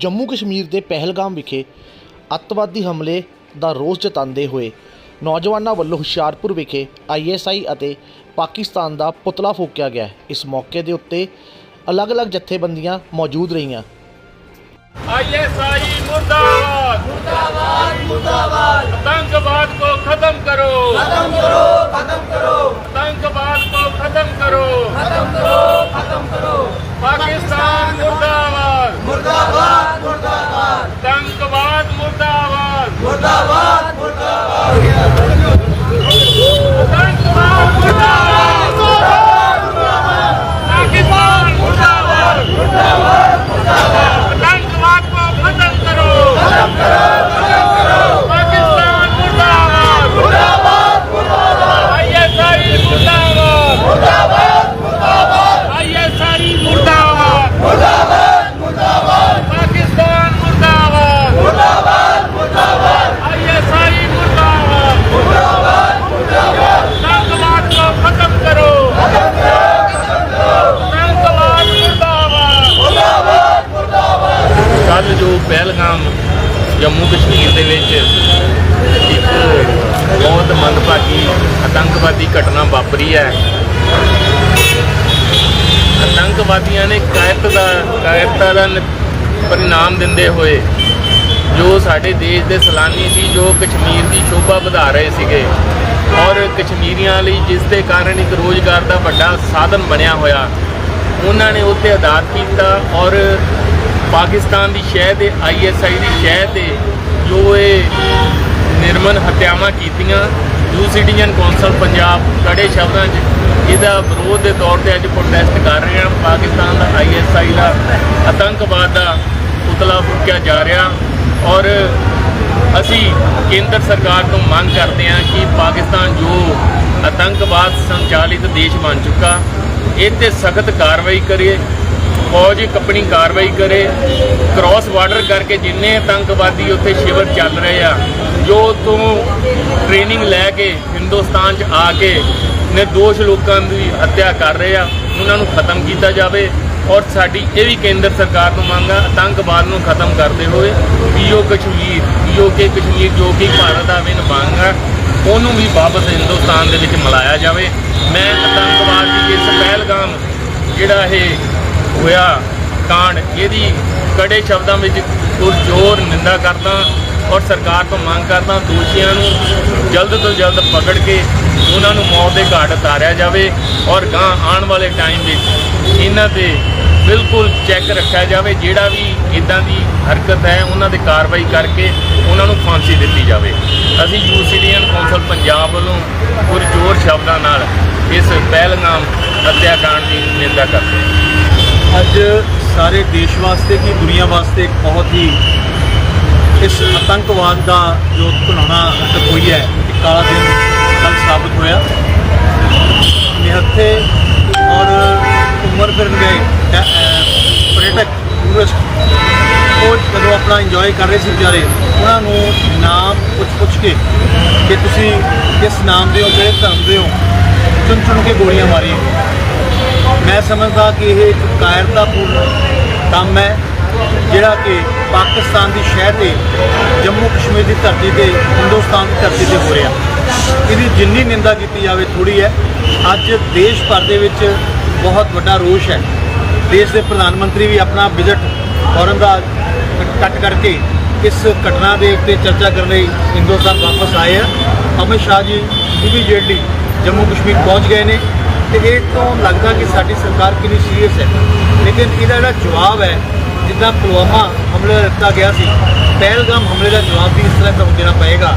ਜੰਮੂ ਕਸ਼ਮੀਰ ਦੇ ਪਹਿਲਗਾਮ ਵਿਖੇ ਅੱਤਵਾਦੀ ਹਮਲੇ ਦਾ ਰੋਸ ਜਤਾਉਂਦੇ ਹੋਏ ਨੌਜਵਾਨਾਂ ਵੱਲੋਂ ਹੁਸ਼ਿਆਰਪੁਰ ਵਿਖੇ ਆਈਐਸਆਈ ਅਤੇ ਪਾਕਿਸਤਾਨ ਦਾ ਪੁਤਲਾ ਫੂਕਿਆ ਗਿਆ ਇਸ ਮੌਕੇ ਦੇ ਉੱਤੇ ਅਲੱਗ-ਅਲੱਗ ਜਥੇਬੰਦੀਆਂ ਮੌਜੂਦ ਰਹੀਆਂ आईएसआई मुर्दाबाद मुर्दाबाद मुर्दाबाद आतंकवाद को खत्म करो खत्म करो खत्म करो ਜੰਮੂ ਕਸ਼ਮੀਰ ਦੇ ਵਿੱਚ ਇੱਕ ਬਹੁਤ ਮੰਦਭਾਗੀ ਆਤੰਕਵਾਦੀ ਘਟਨਾ ਵਾਪਰੀ ਹੈ। ਆਤੰਕਵਾਦੀਆਂ ਨੇ ਕਾਇਰਤ ਦਾ, ਕਾਇਰਤਾ ਦਾ ਨ- ਪਰਿਣਾਮ ਦਿੰਦੇ ਹੋਏ ਜੋ ਸਾਡੇ ਦੇਸ਼ ਦੇ ਸੈਲਾਨੀ ਸੀ, ਜੋ ਕਸ਼ਮੀਰ ਦੀ ਸ਼ੋਭਾ ਵਧਾ ਰਹੇ ਸੀਗੇ ਔਰ ਕਸ਼ਮੀਰੀਆਂ ਲਈ ਜਿਸ ਦੇ ਕਾਰਨ ਇੱਕ ਰੋਜ਼ਗਾਰ ਦਾ ਵੱਡਾ ਸਾਧਨ ਬਣਿਆ ਹੋਇਆ, ਉਹਨਾਂ ਨੇ ਉੱਤੇ ਆਧਾਰ ਕੀਤਾ ਔਰ ਪਾਕਿਸਤਾਨ ਦੀ ਸ਼ਹਿ ਤੇ ਆਈਐਸਆਈ ਦੀ ਸ਼ਹਿ ਤੇ ਜੋ ਇਹ ਨਿਰਮਨ ਹੱਤਿਆਵਾਂ ਕੀਤੀਆਂ ਨਿਊ ਸਿਟੀਜ਼ਨ ਕੌਂਸਲ ਪੰਜਾਬ ਕੜੇ ਸ਼ਬਦਾਂ 'ਚ ਇਹਦਾ ਵਿਰੋਧ ਦੇ ਤੌਰ ਤੇ ਅੱਜ ਪ੍ਰੋਟੈਸਟ ਕਰ ਰਹੇ ਹਾਂ ਪਾਕਿਸਤਾਨ ਦਾ ਆਈਐਸਆਈ ਦਾ ਆਤੰਕਵਾਦ ਦਾ ਪੁਤਲਾ ਫੂਕਿਆ ਜਾ ਰਿਹਾ ਔਰ ਅਸੀਂ ਕੇਂਦਰ ਸਰਕਾਰ ਤੋਂ ਮੰਗ ਕਰਦੇ ਹਾਂ ਕਿ ਪਾਕਿਸਤਾਨ ਜੋ ਆਤੰਕਵਾਦ ਸੰਚਾਲਿਤ ਦੇਸ਼ ਬਣ ਚੁੱਕਾ ਇਹ ਤੇ ਸਖਤ ਕਾਰਵਾਈ ਕਰੇ ਫੌਜ ਆਪਣੀ ਕਾਰਵਾਈ ਕਰੇ ਕ੍ਰਾਸ ਬਾਰਡਰ ਕਰਕੇ ਜਿੰਨੇ ਆਤੰਕਵਾਦੀ ਉੱਥੇ ਸ਼ਿਵਰ ਚੱਲ ਰਹੇ ਆ, ਜੋ ਤੋਂ ਟ੍ਰੇਨਿੰਗ ਲੈ ਕੇ ਹਿੰਦੁਸਤਾਨ 'ਚ ਆ ਕੇ ਨਿਰਦੋਸ਼ ਲੋਕਾਂ ਦੀ ਹੱਤਿਆ ਕਰ ਰਹੇ ਆ, ਉਹਨਾਂ ਨੂੰ ਖਤਮ ਕੀਤਾ ਜਾਵੇ ਔਰ ਸਾਡੀ ਇਹ ਵੀ ਕੇਂਦਰ ਸਰਕਾਰ ਨੂੰ ਮੰਗ ਆ, ਆਤੰਕਵਾਦ ਨੂੰ ਖਤਮ ਕਰਦੇ ਹੋਏ ਪੀਓ ਕਸ਼ਮੀਰ, ਪੀਓ ਕੇ ਕਸ਼ਮੀਰ ਜੋ ਕਿ ਭਾਰਤ ਦਾ ਵਿਨ ਮੰਗ ਆ, ਉਹਨੂੰ ਵੀ ਵਾਪਸ ਹਿੰਦੁਸਤਾਨ ਦੇ ਵਿੱਚ ਮਿਲਾਇਆ ਜਾਵੇ। ਮੈਂ ਆਤੰਕਵਾਦ ਦੀ ਇਸ ਪਹਿਲਗਾਮ ਜਿਹੜਾ ਇਹ ਹੋਇਆ, ਕਾਂਡ, ਇਹਦੀ ਕੜੇ ਸ਼ਬਦਾਂ ਵਿੱਚ ਪੁਰਜ਼ੋਰ ਨਿੰਦਾ ਕਰਦਾ ਔਰ ਸਰਕਾਰ ਤੋਂ ਮੰਗ ਕਰਦਾ ਦੋਸ਼ੀਆਂ ਨੂੰ ਜਲਦ ਤੋਂ ਜਲਦ ਪਕੜ ਕੇ ਉਹਨਾਂ ਨੂੰ ਮੌਤ ਦੇ ਘਾਟ ਉਤਾਰਿਆ ਜਾਵੇ ਔਰ ਗਾਂ ਆਉਣ ਵਾਲੇ ਟਾਈਮ ਵਿੱਚ ਇਹਨਾਂ ਤੇ ਬਿਲਕੁਲ ਚੈੱਕ ਰੱਖਿਆ ਜਾਵੇ, ਜਿਹੜਾ ਵੀ ਇਦਾਂ ਦੀ ਹਰਕਤ ਹੈ, ਉਹਨਾਂ ਤੇ ਕਾਰਵਾਈ ਕਰਕੇ ਉਹਨਾਂ ਨੂੰ ਫਾਂਸੀ ਦਿੱਤੀ ਜਾਵੇ। ਅਸੀਂ ਯੂ ਸਿਟੀਜ਼ਨ ਕੌਂਸਲ ਪੰਜਾਬ ਵੱਲੋਂ ਪੁਰਜ਼ੋਰ ਸ਼ਬਦਾਂ ਨਾਲ ਇਸ ਪਹਿਲਗਾਮ ਹੱਤਿਆਕਾਂਡ ਦੀ ਨਿੰਦਾ ਕਰਦੇ ਹਾਂ। ਅੱਜ ਸਾਰੇ ਦੇਸ਼ ਵਾਸਤੇ ਕੀ ਦੁਨੀਆ ਵਾਸਤੇ ਇੱਕ ਬਹੁਤ ਹੀ ਇਸ ਆਤੰਕਵਾਦ ਦਾ ਜੋ ਘਿਨਾਉਣਾ ਘਟਨਾ ਹੋਈ ਹੈ, ਇੱਕ ਕਾਲਾ ਦਿਨ ਕੱਲ ਸਾਬਤ ਹੋਇਆ। ਨਿਹੱਥੇ ਔਰ ਉਮਰ ਫਿਰਨ ਗਏ, ਟੈ- ਟੂਰਿਸਟ ਉਹ ਜਦੋਂ ਆਪਣਾ ਇੰਜੋਏ ਕਰ ਰਹੇ ਸੀ ਵਿਚਾਰੇ, ਉਹਨਾਂ ਨੂੰ ਨਾਮ ਪੁੱਛ ਪੁੱਛ ਕੇ ਕਿ ਤੁਸੀਂ ਕਿਸ ਨਾਮ ਦੇ ਹੋ, ਕਿਹੜੇ ਧਰਮ ਦੇ ਹੋ ਚੁਣ ਚੁਣ ਕੇ ਗੋਲੀਆਂ ਮਾਰੀਆਂ। ਮੈਂ ਸਮਝਦਾ ਕਿ ਇਹ ਇੱਕ ਕਾਇਰਤਾਪੂਰਨ ਕੰਮ ਹੈ, ਜਿਹੜਾ ਕਿ ਪਾਕਿਸਤਾਨ ਦੀ ਸ਼ਹਿ ਤੇ ਜੰਮੂ ਕਸ਼ਮੀਰ ਦੀ ਧਰਤੀ ਤੇ, ਹਿੰਦੁਸਤਾਨ ਦੀ ਧਰਤੀ ਤੇ ਹੋ ਰਿਹਾ। ਇਹਦੀ ਜਿੰਨੀ ਨਿੰਦਾ ਕੀਤੀ ਜਾਵੇ ਥੋੜੀ ਹੈ। ਅੱਜ ਦੇਸ਼ ਭਰ ਦੇ ਵਿੱਚ ਬਹੁਤ ਵੱਡਾ ਰੋਸ਼ ਹੈ। ਦੇਸ਼ ਦੇ ਪ੍ਰਧਾਨ ਮੰਤਰੀ ਵੀ ਆਪਣਾ ਵਿਜ਼ਿਟ ਫੌਰਨ ਦਾ ਕੱਟ ਕਰਕੇ ਇਸ ਘਟਨਾ ਦੇ ਉੱਤੇ ਚਰਚਾ ਕਰਨ ਲਈ ਹਿੰਦੁਸਤਾਨ ਵਾਪਸ ਆਏ ਆ। ਅਮਿਤ ਸ਼ਾਹ ਜੀ ਇਮੀਡੀਏਟਲੀ ਜੰਮੂ ਕਸ਼ਮੀਰ ਪਹੁੰਚ ਗਏ ਨੇ। ਤੇ ਇਹ ਤੋਂ ਲੱਗਦਾ ਕਿ ਸਾਡੀ ਸਰਕਾਰ ਕਿੰਨੀ ਸੀਰੀਅਸ ਹੈ। ਲੇਕਿਨ ਇਹਦਾ ਜਿਹੜਾ ਜਵਾਬ ਹੈ, ਜਿੱਦਾਂ ਪੁਲਵਾਮਾ ਹਮਲੇ ਦਾ ਦਿੱਤਾ ਗਿਆ ਸੀ, ਪਹਿਲਗਾਮ ਹਮਲੇ ਦਾ ਜਵਾਬ ਵੀ ਇਸ ਤਰ੍ਹਾਂ ਤੁਹਾਨੂੰ ਦੇਣਾ ਪਏਗਾ।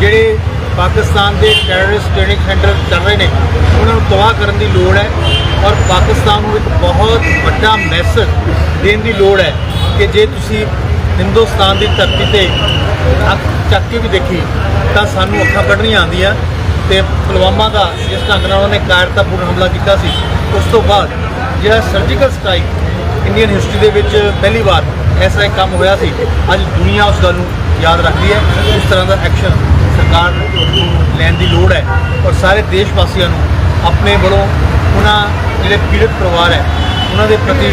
ਜਿਹੜੇ ਪਾਕਿਸਤਾਨ ਦੇ ਟੈਰਰਿਸਟ ਟ੍ਰੇਨਿੰਗ ਸੈਂਟਰ ਚੱਲ ਰਹੇ ਨੇ, ਉਹਨਾਂ ਨੂੰ ਤਬਾਹ ਕਰਨ ਦੀ ਲੋੜ ਹੈ ਔਰ ਪਾਕਿਸਤਾਨ ਨੂੰ ਇੱਕ ਬਹੁਤ ਵੱਡਾ ਮੈਸੇਜ ਦੇਣ ਦੀ ਲੋੜ ਹੈ ਕਿ ਜੇ ਤੁਸੀਂ ਹਿੰਦੁਸਤਾਨ ਦੀ ਧਰਤੀ ਤੇ ਅੱਖ ਚੱਕ ਕੇ ਵੀ ਦੇਖੀ, ਤਾਂ ਸਾਨੂੰ ਅੱਖਾਂ ਕੱਢਣੀਆਂ ਆਉਂਦੀਆਂ। ਤੇ ਪੁਲਵਾਮਾ ਦਾ ਜਿਸ ਢੰਗ ਨਾਲ ਉਹਨੇ ਕਾਇਰਤਾਪੂਰਨ ਹਮਲਾ ਕੀਤਾ ਸੀ, ਉਸ ਤੋਂ ਬਾਅਦ ਜਿਹੜਾ ਸਰਜੀਕਲ ਸਟ੍ਰਾਈਕ ਇੰਡੀਅਨ ਹਿਸਟਰੀ ਦੇ ਵਿੱਚ ਪਹਿਲੀ ਵਾਰ ਐਸਾ ਇੱਕ ਕੰਮ ਹੋਇਆ ਸੀ, ਅੱਜ ਦੁਨੀਆ ਉਸ ਗੱਲ ਨੂੰ ਯਾਦ ਰੱਖਦੀ ਹੈ। ਉਸ ਤਰ੍ਹਾਂ ਦਾ ਐਕਸ਼ਨ ਸਰਕਾਰ ਨੂੰ ਲੈਣ ਦੀ ਲੋੜ ਹੈ ਔਰ ਸਾਰੇ ਦੇਸ਼ ਵਾਸੀਆਂ ਨੂੰ ਆਪਣੇ ਵੱਲੋਂ ਉਹਨਾਂ ਜਿਹੜੇ ਪੀੜਤ ਪਰਿਵਾਰ ਹੈ, ਉਹਨਾਂ ਦੇ ਪ੍ਰਤੀ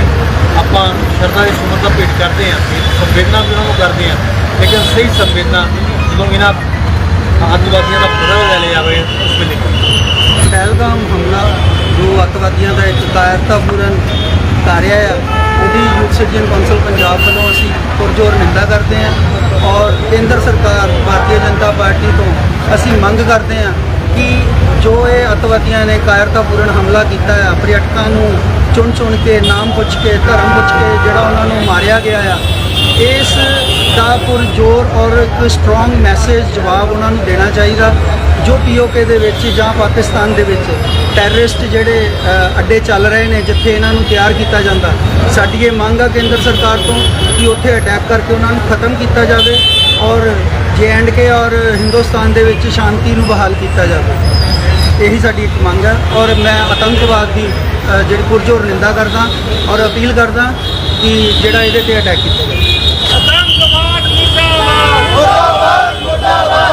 ਆਪਾਂ ਸ਼ਰਧਾ ਦੇ ਸੁਮਨ ਦਾ ਭੇਟ ਕਰਦੇ ਹਾਂ, ਸੰਵੇਦਨਾ ਵੀ ਉਹਨਾਂ ਨੂੰ ਕਰਦੇ ਹਾਂ, ਲੇਕਿਨ ਸਹੀ ਸੰਵੇਦਨਾ ਜਦੋਂ ਇਹਨਾਂ ਅੱਤਵਾਦੀਆਂ ਦਾ ਪਤਾ ਲੈ ਲਿਆ ਜਾਵੇ ਉਸ ਵੇਲੇ। ਪਹਿਲਗਾਮ ਹਮਲਾ ਜੋ ਅੱਤਵਾਦੀਆਂ ਦਾ ਇੱਕ ਕਾਇਰਤਾਪੂਰਨ ਕਾਰਿਆ ਆ। ਉਹਦੀ ਯੂਥ ਸਿਟੀਜ਼ਨ ਕੌਂਸਲ ਪੰਜਾਬ ਵੱਲੋਂ ਅਸੀਂ ਪੁਰਜੋਰ ਨਿੰਦਾ ਕਰਦੇ ਹਾਂ ਔਰ ਕੇਂਦਰ ਸਰਕਾਰ, ਭਾਰਤੀ ਜਨਤਾ ਪਾਰਟੀ ਤੋਂ ਅਸੀਂ ਮੰਗ ਕਰਦੇ ਹਾਂ ਕਿ ਜੋ ਇਹ ਅੱਤਵਾਦੀਆਂ ਨੇ ਕਾਇਰਤਾਪੂਰਨ ਹਮਲਾ ਕੀਤਾ ਆ, ਪਰਯਟਕਾਂ ਨੂੰ ਚੁਣ ਚੁਣ ਕੇ, ਨਾਮ ਪੁੱਛ ਕੇ, ਧਰਮ ਪੁੱਛ ਕੇ ਜਿਹੜਾ ਉਹਨਾਂ ਨੂੰ ਮਾਰਿਆ ਗਿਆ ਆ ਇਸ ਦਾ ਪੁਰਜੋਰ ਔਰ ਇੱਕ ਸਟਰੋਂਗ ਮੈਸੇਜ ਜਵਾਬ ਉਹਨਾਂ ਨੂੰ ਦੇਣਾ ਚਾਹੀਦਾ, ਜੋ ਪੀਓਕੇ ਦੇ ਵਿੱਚ ਜਾਂ ਪਾਕਿਸਤਾਨ ਦੇ ਵਿੱਚ ਟੈਰਰਿਸਟ ਜਿਹੜੇ ਅੱਡੇ ਚੱਲ ਰਹੇ ਨੇ, ਜਿੱਥੇ ਇਹਨਾਂ ਨੂੰ ਤਿਆਰ ਕੀਤਾ ਜਾਂਦਾ, ਸਾਡੀ ਇਹ ਮੰਗ ਆ ਕੇਂਦਰ ਸਰਕਾਰ ਤੋਂ ਕਿ ਉੱਥੇ ਅਟੈਕ ਕਰਕੇ ਉਹਨਾਂ ਨੂੰ ਖਤਮ ਕੀਤਾ ਜਾਵੇ ਔਰ ਜੇ ਐਂਡ ਕੇ ਔਰ ਹਿੰਦੁਸਤਾਨ ਦੇ ਵਿੱਚ ਸ਼ਾਂਤੀ ਨੂੰ ਬਹਾਲ ਕੀਤਾ ਜਾਵੇ। ਇਹੀ ਸਾਡੀ ਇੱਕ ਮੰਗ ਹੈ ਔਰ ਮੈਂ ਆਤੰਕਵਾਦ ਦੀ ਜਿਹੜੀ ਪੁਰਜੋਰ ਨਿੰਦਾ ਕਰਦਾ ਔਰ ਅਪੀਲ ਕਰਦਾ ਕਿ ਜਿਹੜਾ ਇਹਦੇ ਤੇ ਅਟੈਕ ਕੀਤਾ ਜਾਵੇ। ਮੁਰਦਾਬਾਦ ਮੁਰਦਾਬਾਦ